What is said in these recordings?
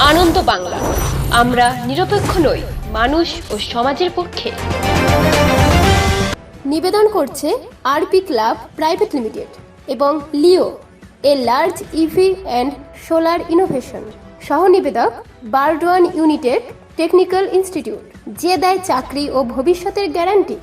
আনন্দ বাংলা। আমরা নিরপেক্ষ নই, মানুষ ও সমাজের পক্ষে। নিবেদন করছে আরপি ক্লাব প্রাইভেট লিমিটেড এবং Leo, a large EV and solar innovation. সহ নিবেদক বারডোয়ান ইউনিটেড টেকনিক্যাল ইনস্টিটিউট, যে দেয় চাকরি ও ভবিষ্যতের গ্যারান্টি।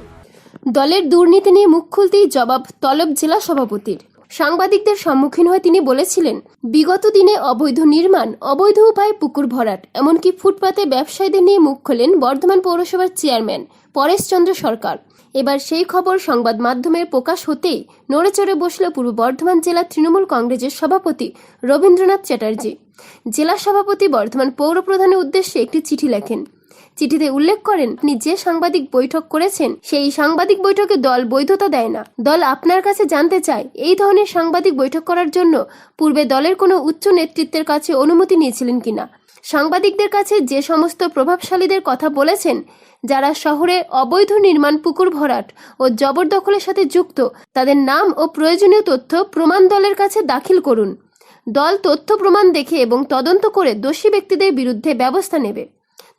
দলের দুর্নীতি নিয়ে মুখ খুলতেই জবাব তলব জেলা সভাপতির। সাংবাদিকদের সম্মুখীন হয়ে তিনি বলেছিলেন, বিগত দিনে অবৈধ নির্মাণ, অবৈধ উপায়ে পুকুর ভরাট, এমনকি ফুটপাতে ব্যবসায়ীদের নিয়ে মুখ খোলেন বর্ধমান পৌরসভার চেয়ারম্যান পরেশচন্দ্র সরকার। এবার সেই খবর সংবাদ মাধ্যমের প্রকাশ হতেই নড়েচড়ে বসল পূর্ব বর্ধমান জেলা তৃণমূল কংগ্রেসের সভাপতি রবীন্দ্রনাথ চ্যাটার্জি। জেলা সভাপতি বর্ধমান পৌর প্রধানের উদ্দেশ্যে একটি চিঠি লেখেন চিঠিতে উল্লেখ করেন, আপনি যে সাংবাদিক বৈঠক করেছেন, সেই সাংবাদিক বৈঠকে দল বৈধতা দেয় না। দল আপনার কাছে জানতে চায়, এই ধরনের সাংবাদিক বৈঠক করার জন্য পূর্বে দলের কোনো উচ্চ নেতৃত্বের কাছে অনুমতি নিয়েছিলেন কিনা সাংবাদিকদের কাছে যে সমস্ত প্রভাবশালীদের কথা বলেছেন, যারা শহরে অবৈধ নির্মাণ পুকুর ভরাট ও জবরদখলের সাথে যুক্ত, তাদের নাম ও প্রয়োজনীয় তথ্য প্রমাণ দলের কাছে দাখিল করুন। দল তথ্য প্রমাণ দেখে এবং তদন্ত করে দোষী ব্যক্তিদের বিরুদ্ধে ব্যবস্থা নেবে।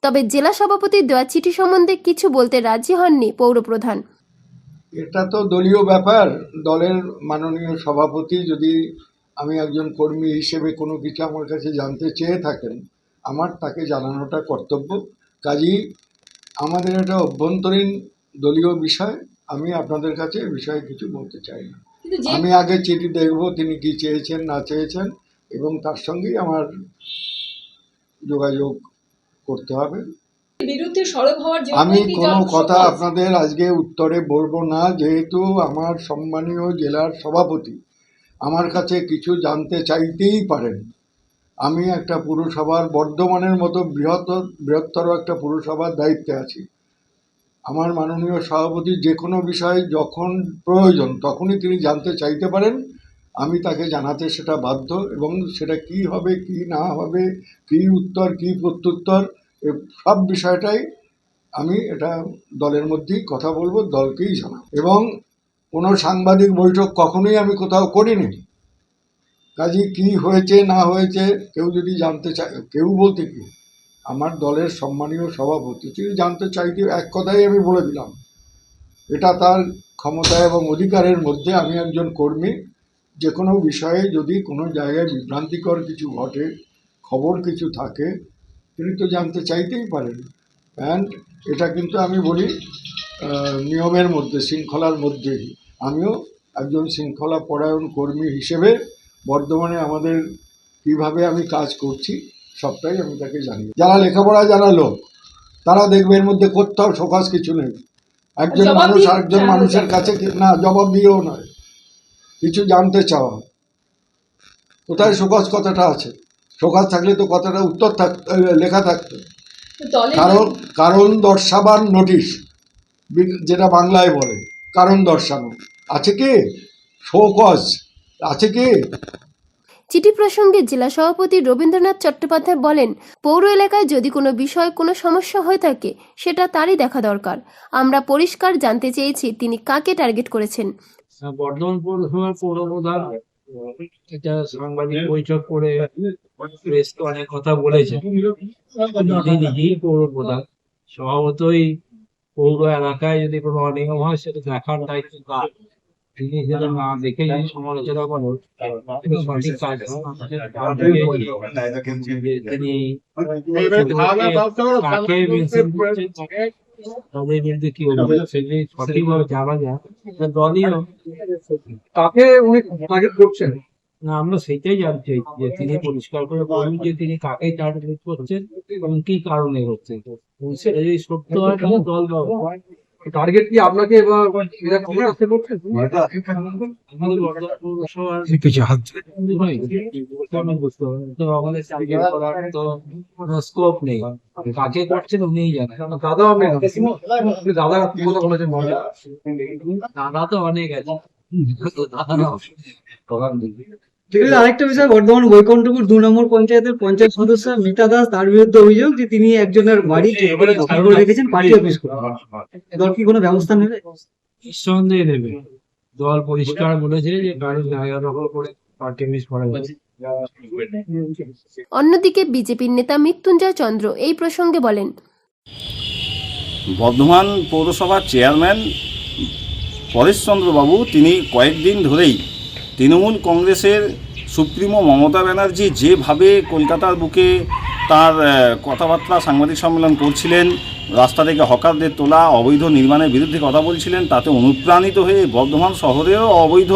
তবে জেলা সভাপতির দেওয়া চিঠি সম্বন্ধে কিছু বলতে রাজি হননি পৌরপ্রধান। এটা তো দলীয় ব্যাপার। দলের মাননীয় সভাপতি যদি আমি একজন কর্মী হিসেবে কোনো কিছু আমার কাছে জানতে চেয়ে থাকেন আমার তাকে জানানোটা কর্তব্য। কাজেই আমাদের এটা অভ্যন্তরীণ দলীয় বিষয়। আমি আপনাদের কাছে এ বিষয়ে কিছু বলতে চাই না। আমি আগে চিঠি দেখব তিনি কি চেয়েছেন না চেয়েছেন এবং তার সঙ্গেই আমার যোগাযোগ করতে হবে। আমি কোনো কথা আপনাদের আজকে উত্তরে বলব না যেহেতু আমার সম্মানীয় জেলার সভাপতি আমার কাছে কিছু জানতে চাইতেই পারেন। আমি একটা পুরসভার বর্ধমানের মতো বৃহত্তর বৃহত্তর একটা পুরসভার দায়িত্বে আছি। আমার মাননীয় সভাপতি যে কোনো বিষয়ে যখন প্রয়োজন তখনই তিনি জানতে চাইতে পারেন। আমি তাকে জানাতে সেটা বাধ্য এবং সেটা কি হবে, কি না হবে, কি উত্তর, কি প্রত্যুত্তর সব বিষয়টাই আমি এটা দলের মধ্যেই কথা বলব, দলকেই জানাব। এবং কোনো সাংবাদিক বৈঠক কখনোই আমি কোথাও করিনি। কাজে কি হয়েছে, না হয়েছে, কেউ যদি জানতে চায়, কেউ বলতে কি? আমার দলের সম্মানীয় সভাপতি, তিনি জানতে চাইতে এক কথাই আমি বলে দিলাম। এটা তার ক্ষমতা এবং অধিকারের মধ্যে আমি একজন কর্মী। যে কোনো বিষয়ে যদি কোনো জায়গায় বিভ্রান্তিকর কিছু ঘটে খবর কিছু থাকে তিনি তো জানতে চাইতেই পারেন। অ্যান্ড এটা কিন্তু আমি বলি নিয়মের মধ্যে শৃঙ্খলার মধ্যেই। আমিও একজন শৃঙ্খলা পরায়ণ কর্মী হিসেবে বর্ধমানে আমাদের কীভাবে আমি কাজ করছি সবটাই আমি তাকে জানি যারা লেখাপড়া জানা লোক তারা দেখবে এর মধ্যে কোথাও শোকাস কিছু নেই। একজন মানুষ আরেকজন মানুষের কাছে না জবাব দিয়েও নয়। কিছু জানতে চাওয়া কোথায় শোকজ কথাটা আছে? শোকজ থাকলে তো কথাটা উত্তর থাক লেখা থাকতো। কারণ কারণ দর্শাবার নোটিশ যেটা বাংলায় বলে কারণ দর্শানো। আছে কি? শোকজ আছে কি? চিঠি প্রসঙ্গে জেলা সভাপতি রবীন্দ্রনাথ চট্টোপাধ্যায় বলেন পৌর এলাকায় যদি কোনো বিষয় কোনো সমস্যা হয়ে থাকে সেটা তারই দেখা দরকার। আমরা পরিষ্কার জানতে চেয়েছি তিনি কাকে টার্গেট করেছেন। বর্ধমান পৌরসভার পৌর প্রধান এটা সাংবাদিক বৈঠক করে প্রেসকে অনেক কথা বলেছে নিজেই পৌর প্রধান স্বভাবতই পৌর এলাকায় যদি কোনো অনিয়ম হয় সেটা দেখার দায়িত্ব কার তিনি সেটা না দেখে যদি সমালোচনা করেন সঠিক কাজ। তার তিনি বিরুদ্ধে কি সঠিকভাবে যাওয়া যায় দলীয় তাকে উনি টার্গেট করছেন? না আমরা সেটাই জানতে চাইছি যে তিনি পরিষ্কার করে বলুন যে তিনি কাকে টার্গেট করছেন এবং কি কারণে হচ্ছে। সেটা যদি সত্য হয় তাহলে দল। টার্গেট কি আপনাকে হয়, কোনো স্কোপ নেই কাকে করছেন উনিই জানেন দাদা দাদা কি কথা বলেছেন দাদা তো অনেক আছে। দাদা না প্রধান দিদি ঠিক আছে। আরেকটা বিষয় বর্ধমান বৈকুণ্ঠপুর দু নম্বর পঞ্চায়েতের পঞ্চায়েত সদস্য মিতা দাস তার বিরুদ্ধে অভিযোগ যে তিনি একজনের বাড়ি দখল করে রেখেছেন পার্টি অফিস করে দল কি কোনো ব্যবস্থা নেবে? নিঃসন্দেহে নেবে। দল পরিষ্কার বলেছে যে জায়গা দখল করে পার্টি অফিস করা যাবে। অন্যদিকে বিজেপির নেতা মৃত্যুঞ্জয় চন্দ্র এই প্রসঙ্গে বলেন বর্ধমান পৌরসভার চেয়ারম্যান পরেশচন্দ্রবাবু তিনি কয়েকদিন ধরেই তৃণমূল কংগ্রেসের সুপ্রিমো মমতা ব্যানার্জি যেভাবে কলকাতার বুকে তার কথাবার্তা, সাংবাদিক সম্মেলন করছিলেন, রাস্তা থেকে হকারদের তোলা, অবৈধ নির্মাণের বিরুদ্ধে কথা বলছিলেন, তাতে অনুপ্রাণিত হয়ে বর্ধমান শহরেও অবৈধ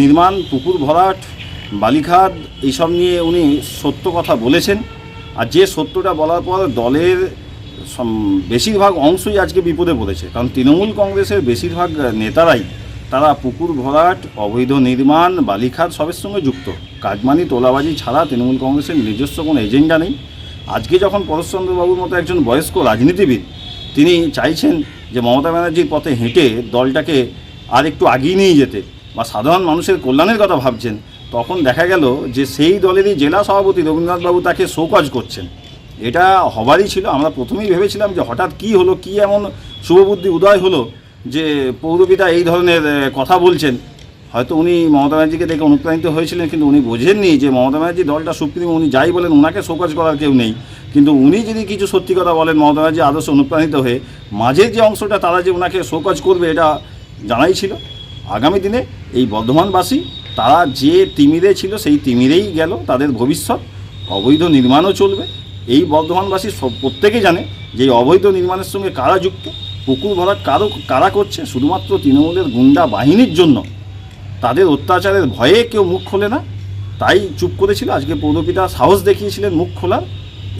নির্মাণ, পুকুর ভরাট বালিখাত এইসব নিয়ে উনি সত্য কথা বলেছেন। আর যে সত্যটা বলার পর দলের বেশিরভাগ অংশই আজকে বিপদে পড়েছে। কারণ তৃণমূল কংগ্রেসের বেশিরভাগ নেতারাই তারা পুকুর ভরাট অবৈধ নির্মাণ বালিখাত সবের সঙ্গে যুক্ত। কাজমানি, তোলাবাজি ছাড়া তৃণমূল কংগ্রেসের নিজস্ব কোনো এজেন্ডা নেই। আজকে যখন পরেশচন্দ্রবাবুর মতো একজন বয়স্ক রাজনীতিবিদ, তিনি চাইছেন যে মমতা ব্যানার্জির পথে হেঁটে দলটাকে আর একটু আগিয়ে নিয়ে যেতে বা সাধারণ মানুষের কল্যাণের কথা ভাবছেন, তখন দেখা গেল যে সেই দলেরই জেলা সভাপতি রবীন্দ্রনাথবাবু তাকে শোকজ করছেন। এটা হবারই ছিল। আমরা প্রথমেই ভেবেছিলাম যে হঠাৎ কি হলো, কি এমন শুভবুদ্ধি উদয় হলো যে পৌরপিতা এই ধরনের কথা বলছেন, হয়তো উনি মমতা ব্যানার্জিকে দেখে অনুপ্রাণিত হয়েছিলেন, কিন্তু উনি বোঝেননি যে মমতা ব্যানার্জি দলটা সুপ্রিম, উনি যাই বলেন ওনাকে শোকজ করার কেউ নেই। কিন্তু উনি যদি কিছু সত্যি কথা বলেন, মমতা ব্যানার্জি আদর্শ অনুপ্রাণিত হয়ে মাঝের যে অংশটা তারা যে ওনাকে শোকজ করবে, এটা জানাই ছিল। আগামী দিনে এই বর্ধমানবাসী, তারা যে তিমিরে ছিল, সেই তিমিরেই গেল, তাদের ভবিষ্যৎ, অবৈধ নির্মাণও চলবে। এই বর্ধমানবাসী সব প্রত্যেকেই জানে যে এই অবৈধ নির্মাণের সঙ্গে কারা যুক্ত পুকুর ভরাট কারও কারা করছে? শুধুমাত্র তৃণমূলের গুন্ডা বাহিনীর জন্য। তাদের অত্যাচারের ভয়ে কেউ মুখ খোলে না। তাই চুপ করেছিল। আজকে পৌরপিতা সাহস দেখিয়েছিলেন মুখ খোলার।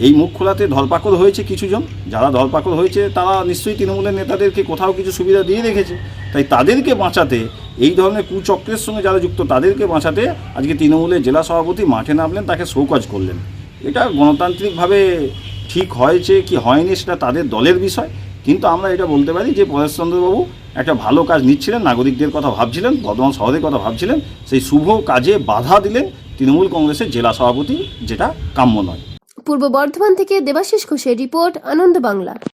এই মুখ খোলাতে ধরপাকড় হয়েছে কিছুজন। যারা ধরপাকড় হয়েছে, তারা নিশ্চয়ই তৃণমূলের নেতাদেরকে কোথাও কিছু সুবিধা দিয়ে রেখেছে। তাই তাদেরকে বাঁচাতে, এই ধরনের কুচক্রের সঙ্গে যারা যুক্ত, তাদেরকে বাঁচাতে আজকে তৃণমূলের জেলা সভাপতি মাঠে নামলেন, তাকে শোকজ করলেন। এটা গণতান্ত্রিকভাবে ঠিক হয়েছে কি হয়নি, সেটা তাদের দলের বিষয়। কিন্তু আমরা এটা বলতে পারি যে পরেশচন্দ্রবাবু একটা ভালো কাজ নিচ্ছিলেন, নাগরিকদের কথা ভাবছিলেন, বর্ধমান শহরের কথা ভাবছিলেন, সেই শুভ কাজে বাধা দিলেন তৃণমূল কংগ্রেসের জেলা সভাপতি, যেটা কাম্য নয়। পূর্ব বর্ধমান থেকে দেবাশিস ঘোষের রিপোর্ট, আনন্দ বাংলা।